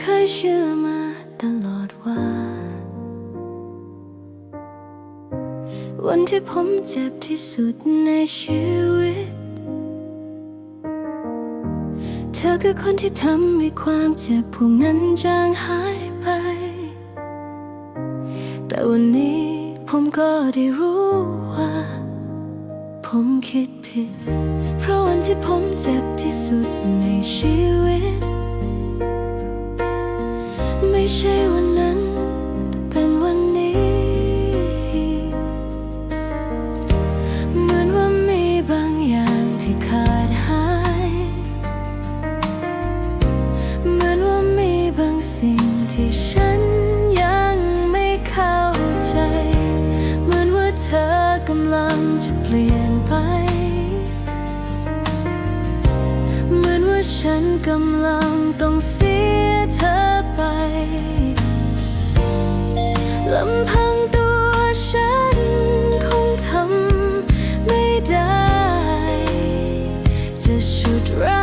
เคยเชื่อมาตลอดว่า วันที่ผมเจ็บที่สุดในชีวิต เธอคือคนที่ทำให้ความเจ็บพวกนั้นจางหายไป แต่วันนี้ผมก็ได้รู้ว่า ผมคิดผิด เพราะวันที่ผมเจ็บที่สุดในชีวิต ไม่ใช่วันนั้น แต่เป็นวันนี้ เหมือนว่ามีบางอย่างที่ขาดหาย เหมือนว่ามีบางสิ่งที่ฉันยังไม่เข้าใจ เหมือนว่าเธอกำลังจะเปลี่ยนไป เหมือนว่าฉันกำลังต้องเสียเธอำพังตัวฉันคงทำไม่ได้ จะชุดรั้ง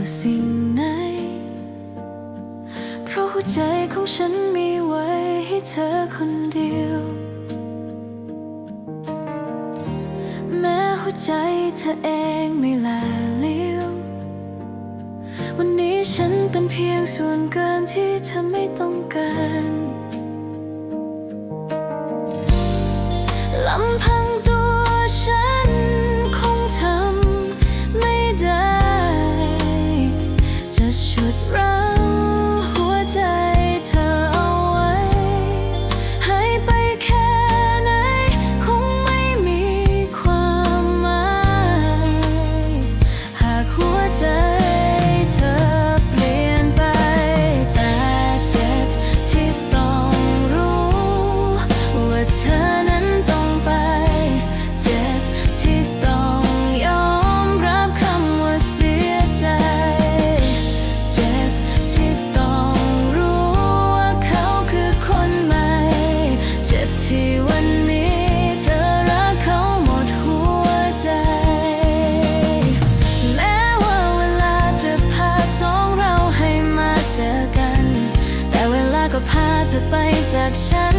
ว่าสิ่งไหน เพราะหัวใจของฉันมีไว้ให้เธอคนเดียว แม้หัวใจเธอเองไม่แลเลี้ยววันนี้ฉันเป็นเพียงส่วนเกินที่เธอไม่ต้องการ เธอนั้นต้องไป เจ็บที่ต้องยอมรับคำว่าเสียใจ เจ็บที่ต้องรู้ว่าเขาคือคนใหม่ เจ็บที่วันนี้เธอรักเขาหมดหัวใจ แม้ว่าเวลาจะพาสองเราให้มาเจอกัน แต่เวลาก็พาเธอไปจากฉัน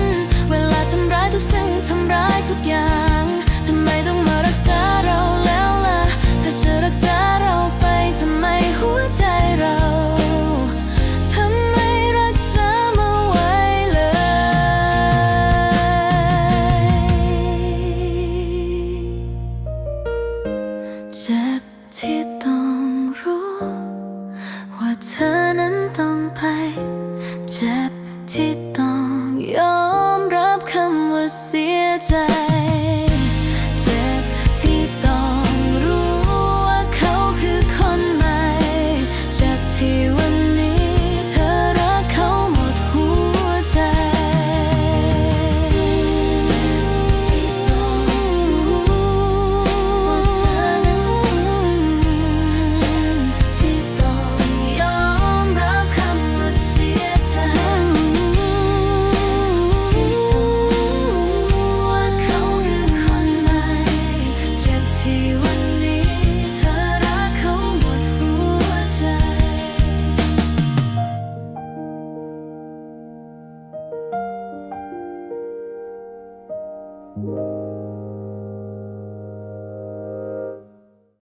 เวลาทำร้ายทุกสิ่งทำร้ายทุกอย่าง ทำไมต้องมารักษาเรา